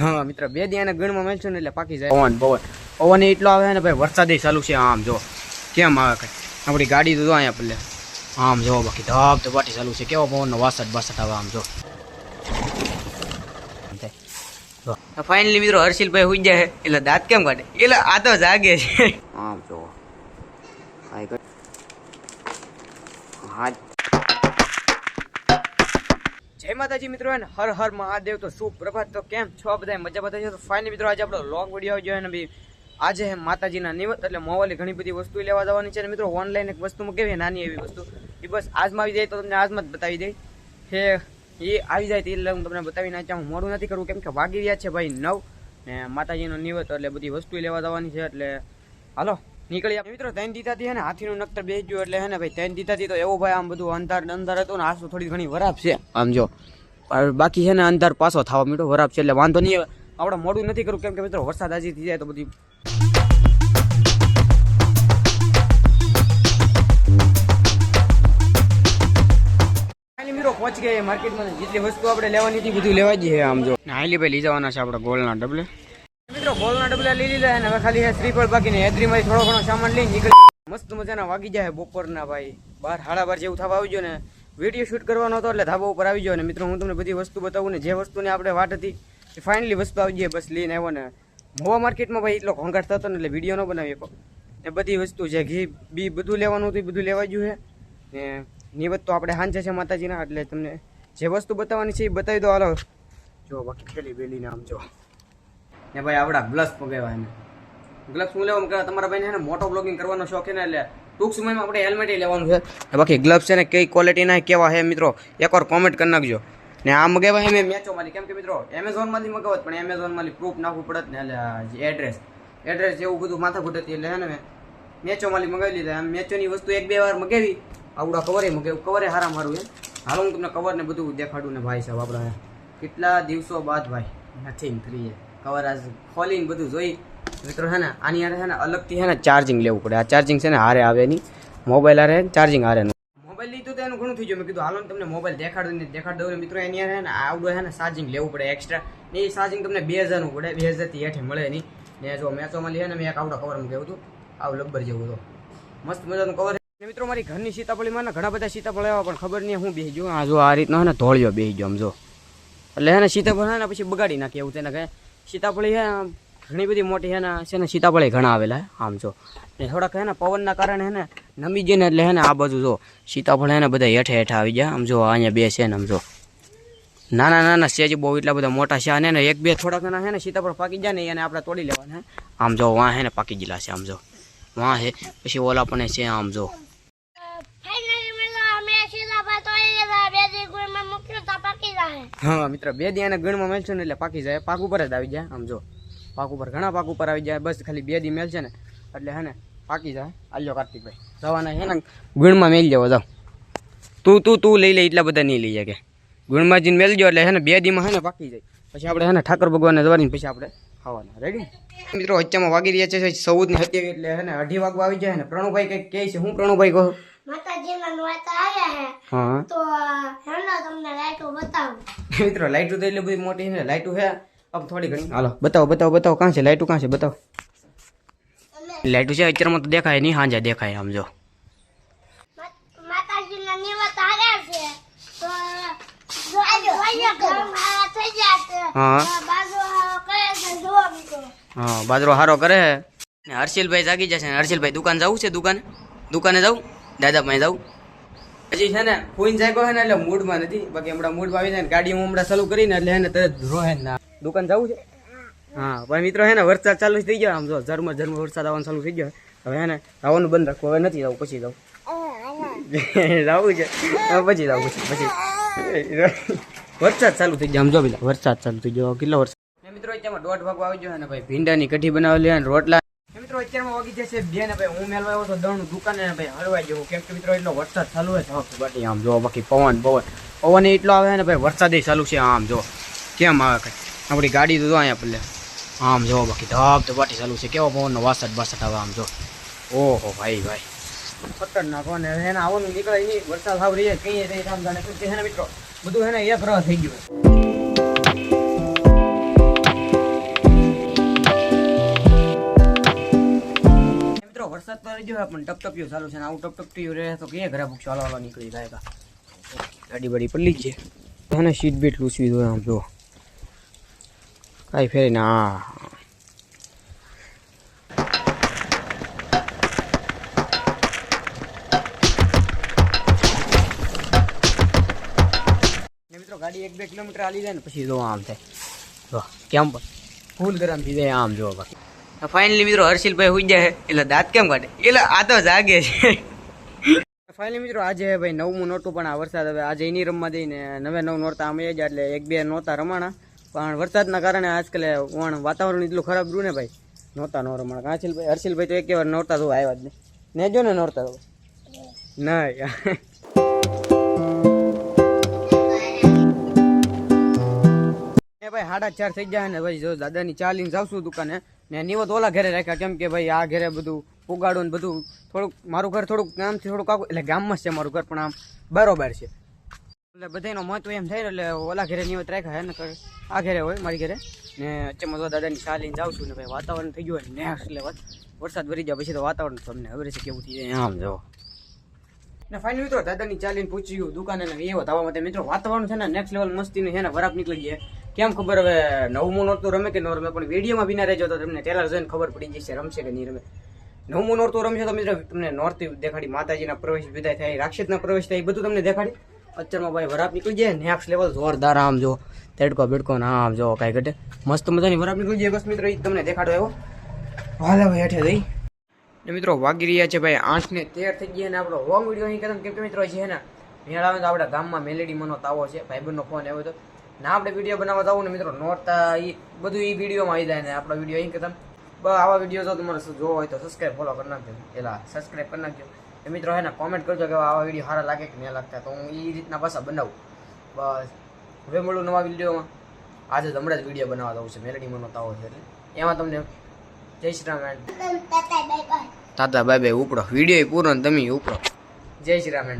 હા મિત્ર બે દી એને ગણમાં મેલશું ને એટલે પાકી જાય. પવન પવન. પવન એટલો આવે ને ભાઈ વરસાદ ચાલુ છે આમ જો. કેમ આવે કઈ? આપણી ગાડી તો અહીંયા પલ્લે આમ જો બાકી ધબ ધપાટી ચાલુ છે. કેવો પવનનો વાસઠ બાસઠ આવે આમ જો. ફાઇનલી મિત્રો હર્ષિલભાઈ હુઈ જાય એટલે દાંત કેમ કાઢે? એટલે આ તો જાગે છે. આમ જો. કર હા જય માતાજી મિત્રો એને હર હર મહાદેવ, તો સુપ્રભાત, તો કેમ છો બધા મજા બધા છો? તો ફાઇનલી મિત્રો, આજે આપણો લોંગ વીડિયો આવી ને બી આજે હે માતાજીના નિવત, એટલે મોવાલી ઘણી બધી વસ્તુ લેવા જવાની છે. અને મિત્રો ઓનલાઈન એક વસ્તુમાં કેવી નાની એવી વસ્તુ. એ બસ આજમાં આવી જાય તો તમને આજમાં જ બતાવી દઈ. હે, એ આવી જાય તે હું તમને બતાવી નાખ્યા હું મોડું નથી કરવું, કેમ કે વાગી રહ્યા છે ભાઈ નવ ને માતાજીનો નિવત, એટલે બધી વસ્તુ લેવા જવાની છે, એટલે હાલો. નીકળી મિત્રો, ત્રણ દીધાથી હે ને હાથીનું નક્તર બેસી એટલે હે ને ભાઈ, ત્રણ દીધાથી તો એવું ભાઈ, આમ બધું અંધાર અંધાર હતું ને આસુ થોડી ઘણી વરાપ છે? આમ જો બાકી છે ને અંધાર પાછો થવા મીઠો વરાપ છે એટલે વાંધો નહીં આપણે મોડું નથી કરવું, કેમ કે મિત્રો, વરસાદ હજી થઈ જાય તો બધી પહોંચી ગયા માર્કેટમાં જેટલી વસ્તુ આપણે લેવાની હતી બધું લેવા જઈએ આમ જો. હાલી ભાઈ, લઈ જવાના છે આપણે ગોળના ડબલે. મિત્રો ગોળના ડબલા લઈ લીધા અને હવે ખાલી શ્રીફળ બાકી ને હેદરીમાં થોડો ઘણો સામાન લઈને નીકળી. મસ્ત મજાના વાગી જાય બપોરના ભાઈ. બાર હાડા બાર જેવું થવા આવી ગયો ને વીડિયો શૂટ કરવાનો હતો એટલે ધાબા ઉપર આવી ગયો ને મિત્રો, હું તમને બધી વસ્તુ બતાવું ને જે વસ્તુની આપણે વાટ હતી, એ ફાઇનલી વસ્તુ આવી જાય બસ લઈને આવ્યો ને મોવા માર્કેટમાં ભાઈ એટલો ઘોંઘાટ થતો ને એટલે વીડિયો ન બનાવી એ બધી વસ્તુ છે, ઘી, બી બધું લેવાનું હતું, એ બધું લેવા ગયું છે. ને નિવત તો આપણે હાંચે છે માતાજીના, એટલે તમને જે વસ્તુ બતાવવાની છે એ બતાવી દો. હાલો. જો, બાકી ખેલી બેલીને આમ જો. ને ભાઈ આપણા ગ્લવ્સ મગાવ્યા એને. ગ્લવ્સ હું લેવા તમારા ભાઈને ને મોટો બ્લોગિંગ કરવાનો શોખ છે ને એટલે ટૂંક સમયમાં આપણે હેલ્મેટ લેવાનું છે. બાકી ગ્લવ્સ છે ને કઈ ક્વોલિટીના કેવા છે મિત્રો, એકવાર કોમેન્ટ કરી નાખજો. ને આ મગાવ્યા છે મેં મેચોમાંથી. કેમ કે મિત્રો એમેઝોનમાંથી મગાવત પણ એમેઝોનમાંથી પ્રૂફ નાખવું પડત ને એટલે એડ્રેસ એડ્રેસ જેવું બધું માથાકૂટ હતી એટલે હે ને મેં મેચોમાંથી મગાવી લીધા. આમ મેચોની વસ્તુ એક બે વાર મગાવી. આવડા કવરે મગાવ્યું. કવરે હારા મારું એમ હાલો હું તમને કવર ને બધું દેખાડું ને ભાઈ સાહેબ આપણે. કેટલા દિવસો બાદ ભાઈ. નથિંગ કરીએ કવર આજ ખોલીને બધું જોઈ. મિત્રો છે ને, આની હારે છે ને અલગથી છે ને ચાર્જિંગ લેવું પડે. આ ચાર્જિંગ છે ને હારે આવે નહીં. મોબાઈલ હારે ચાર્જિંગ હારે મોબાઈલ લીધું તો એનું ઘણું થઈ ગયું. મેં કીધું, હાલો તમને મોબાઈલ દેખાડું ને દેખાડ દઉં મિત્રો, એની હારે ને આવડો છે ને ચાર્જિંગ લેવું પડે એક્સ્ટ્રા ને એ ચાર્જિંગ તમને બે હજારનું પડે. બે હજારથી હેઠે મળે નહીં. ને જો મેચોમાં લે ને, મેં એક આવડો કવર મૂક્યું હતું. આવું લબ્બર જેવું તો મસ્ત મજાનું કવર મિત્રો, મારી ઘરની સીતાફળીમાં ને ઘણા બધા સીતાફળ આવ્યા, પણ ખબર નહીં હું બેસી ગયો. આ જો આ રીતનો હે ને ધોળિયો બેસી ગયો, આમ જો. એટલે હે ને સીતાફળ હે ને પછી બગાડી નાખી એવું તેને કહે સીતાફળી હે, ઘણી બધી મોટી હે ને, છે ને, સીતાફળી ઘણા આવેલા આમ જો. ને થોડાક હે ને, પવનના કારણે હે ને, નમી જઈને એટલે હે ને, આ બાજુ જો, સીતાફળ હે ને, બધા હેઠે હેઠે આવી જાય આમ જો, અહીંયા બે છે ને, આમ જો. નાના નાના, સેજ બહુ એટલા બધા મોટા છે. અને ને, એક, બે થોડાક ઘણા હે ને, સીતાફળ પાકી જાય ને, એને આપણે તોડી લેવાના આમ જો, વાં હે ને, પાકી ગયેલા છે, આમ જો. વાં હે, પછી ઓલા પણ છે, આમ જો. हाँ मित्र बे दी गण में मेल से पाकी जाए पाक पर आई जाए आम जो पाक पर घना पाक पर आई जाए बस खाली बे दी मेल एट्ले है पाकी जाए आलो कार्तिक भाई जवाना है गुण में मेल जाओ जाओ तू तू तू लई ले इला बदा नहीं ली जाए गुण में जी मेल जाओ है बे दी में है पाकी जाए पे अपने है ठाकर भगवान ने जवा पे अपने मित्रों प्रणु भाई कहीं कहू प्रणु भाई कहो બતાવો. મિત્રો લાઈટો તો એટલી બધી મોટી છે. લાઇટો છે? આમ થોડી ઘણી. હાલો બતાવો બતાવો બતાવો. કાં છે? લાઇટો કાં છે? બતાવો. લાઇટો છે? અત્યારમાં તો દેખાય નહીં. હાંજા દેખાય આમ જો. હા. હા બાજરો હારો કરે હર્ષિલભાઈ જાગી જશે. હર્ષિલભાઈ દુકાન જવું છે? દુકાને? દુકાને જવું દાદા પાસે જવું પછી છે ને ફોઈન જાગ્યો હે ને એટલે મૂડમાં નથી. બાકી હમણાં મૂડમાં આવી જાય ને ગાડી હું હમણાં ચાલુ કરીને એટલે એને તરત રોહે ના દુકાન જવું છે? હા પણ મિત્રો હે ને, વરસાદ ચાલુ થઈ ગયો આમ જો, ઝરમર ઝરમર વરસાદ આવવાનું ચાલુ થઈ ગયો હવે હે ને આવવાનું બંધ રાખવું. હવે નથી જવું પછી જવું જવું છે. પછી જવું પછી પછી. વરસાદ ચાલુ થઈ ગયો, આમ જો વરસાદ ચાલુ થઈ ગયો. કેટલો વરસાદ? મિત્રો, અત્યારમાં દોઢ ભાગો આવી ગયો ને, ભાઈ. ભીંડાની કઢી બનાવેલી અને રોટલા મિત્રો અત્યારમાં વાગી ને ભાઈ હું મેળવા આવ્યો મિત્રો એટલો વરસાદ ચાલુ છે. બાટી આમ જો બાકી પવન પવન પવન એટલો આવે ને ભાઈ વરસાદ ચાલુ છે. આમ જો, કેમ આવે કઈ? ગાડી તો અહીંયા પલ્લે આમ જો બાકી ધબ ધબાટી ચાલુ છે. કેવો પવનનો વાસટ બાસટ આવે આમ જો. ઓહો, ભાઈ ભાઈ. ખતરનાક હો ને એને આવવાનું નીકળે વરસાદ સાવ રહી કઈ રહી આમ જાણે. કે હે ને મિત્રો? બધું હે ને એક રહ થઈ ગયું વરસાદ તો રહી પણ ટપટપ્યો ચાલુ છે આવું ટપટપ્યું રહે તો ક્યાં ઘરે ભૂખ ચાલવા નીકળી જાય. ગાડી બાડી પડી છે. અને સીટ બીટ લૂસવી દો આમ જો. કાંઈ ફેરી ના ગાડી એક બે કિલોમીટર આલી જાય ને પછી જો આમ થાય. જો, કેમ ફૂલ ગરમ થઈ જાય આમ જો. બાકી ફાઇનલી મિત્રો હર્ષિલભાઈ હુઈ જાય એટલે દાંત કેમ કાઢે? એટલે આ તો જાગે છે. ફાઇનલી મિત્રો આજે ભાઈ નવમું નોરતું પણ આ વરસાદ હવે આજે એની રમવા દઈને નવે નવ નોરતા અમે જ એટલે એક બે નહોતા રમાણા. પણ વરસાદના કારણે આજકાલ વણ વાતાવરણ એટલું ખરાબ રહ્યું ને ભાઈ. નહોતા નો રમાણા. હર્ષિલભાઈ? હર્ષિલભાઈ તો એક વાર નોરતા તો આવ્યા જ નહીં. ને જો ને નોરતા તો. નહીં. યાર ભાઈ સાડા ચાર થઈ જાય ને ભાઈ. જો દાદાની ચાલીને જાવશું દુકાને. ને નિવત ઓલા ઘરે રાખ્યા કેમ કે ભાઈ આ ઘરે બધું પુગાડું ને બધું થોડુંક મારું ઘર થોડુંક ગામથી થોડુંક આગું એટલે ગામમાં છે મારું ઘર, પણ આમ બરોબર છે. એટલે બધાનો મહત્વ એમ થાય ને એટલે ઓલા ઘરે નિવત રાખ્યા ને આ ઘરે હોય મારી ઘરે. ને અત્યારમાં તો દાદાની ચા લઈને જાઉં છું ને ભાઈ વાતાવરણ થઈ ગયું હોય નેક્સ્ટ લેવલ વરસાદ વરી જાય પછી તો વાતાવરણ તમને ખબર છે કેવું થઈ જાય આમ જો. ને ફાઇનલ મિત્રો દાદાની ચાલીને પૂછ્યું દુકાને ને એવો થવા માટે મિત્રો વાતાવરણ છે ને નેક્સ્ટ લેવલ મસ્તીનું છે ને, વરાપ નીકળી જાય કેમ ખબર હવે નવમું નોરતું રમે કે ન રમે? પણ વિડીયોમાં બિના રહેજો તો તમને ટેલર જોઈને ખબર પડી જશે રમશે કે નહીં રમે. નવમું નોરતું રમશે તો મિત્રો તમને નોરતી દેખાડી, માતાજીના પ્રવેશ વિદાય થાય, રાક્ષસના પ્રવેશ થાય, એ બધું તમને દેખાડી. અત્યારમાં ભાઈ વરાપ નીકળી જાય નેક્સ્ટ લેવલ જોરદાર આમ જો, તેડકો બેડકો ના આમ જો કાંઈ ઘટે. મસ્ત મજાની વરાપ નીકળી જાય, બસ મિત્રો તમને દેખાડો એવો. હાલે ભાઈ હેઠે જઈ. ને મિત્રો, વાગી રહ્યા છે ભાઈ આઠ ને તેર થઈ ગયા ને આપણો હોમ વીડિયો અહીં કરતા કેમ કે મિત્રો છે ને મેળ આવે તો આપણા ગામમાં મેલેડી મનો તાવો છે, ભાઈબંધનો ફોન આવ્યો હતો. ના આપણે વીડિયો બનાવવા જવું ને મિત્રો નોટ એ બધું એ વિડીયોમાં આવી જાય ને આપણો વીડિયો અહીં કરતા બસ આવા વીડિયો જો તમારે જોવો હોય તો સબસ્ક્રાઈબ ફોલો કરી નાખજો. પેલા સબસ્ક્રાઈબ કરી નાખજો. એ મિત્રો હે ને કોમેન્ટ કરજો કે આવા વીડિયો સારા લાગે કે નહીં લાગતા તો હું એ રીતના પાછા બનાવું. બસ. હવે મળું નવા વિડીયોમાં આજે હમણાં જ વીડિયો બનાવવા જવું છે મેલેડી મનો તાવો છે એટલે. એમાં તમને જય શ્રી રામ તાતા બાય બાય ઉપડો. વીડિયો પૂરો ને તમે ઉપડો. જય શ્રી રામ